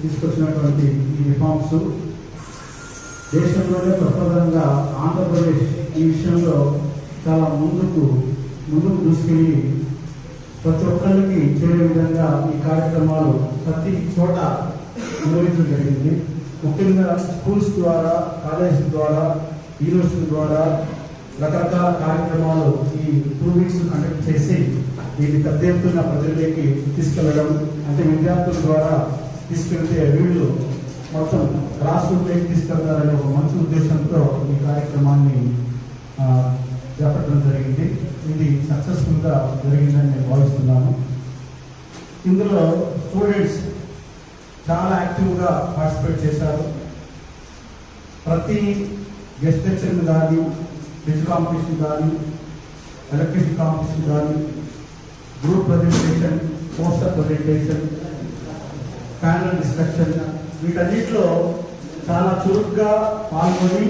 తీసుకొచ్చినటువంటి ఈ రిఫార్మ్స్ దేశంలోనే ప్రప్రదంగా ఆంధ్రప్రదేశ్ ఈ విషయంలో చాలా ముందుకు ముందుకు దూసుకెళ్ళి ప్రతి ఒక్కరికి చేరే విధంగా ఈ కార్యక్రమాలు ప్రతి చోట నిర్వహించడం జరిగింది. ముఖ్యంగా స్కూల్స్ ద్వారా కాలేజ్ ద్వారా యూనివర్సిటీ ద్వారా రకరకాల కార్యక్రమాలు ఈ టూ వీక్స్ కండక్ట్ చేసి వీటి పెద్ద ఎత్తున ప్రజల్లోకి తీసుకెళ్ళడం అంటే విద్యార్థుల ద్వారా తీసుకెళ్తే వీళ్ళు మొత్తం గ్రాస్ రూట్లోకి తీసుకెళ్తారనే ఒక మంచి ఉద్దేశంతో ఈ కార్యక్రమాన్ని చేపట్టడం జరిగింది. ఇది సక్సెస్ఫుల్గా జరిగిందని నేను భావిస్తున్నాను. ఇందులో స్టూడెంట్స్ చాలా యాక్టివ్గా పార్టిసిపేట్ చేశారు. ప్రతి గెస్ట్ లెక్చర్ని కానీ క్విజ్ కాంపిటీషన్ కానీ ఎలక్ట్రిసిటీ కాంపిటీషన్ కానీ group presentation poster presentation panel discussion వీటన్నిటిలో చాలా చురుగ్గా పాల్గొని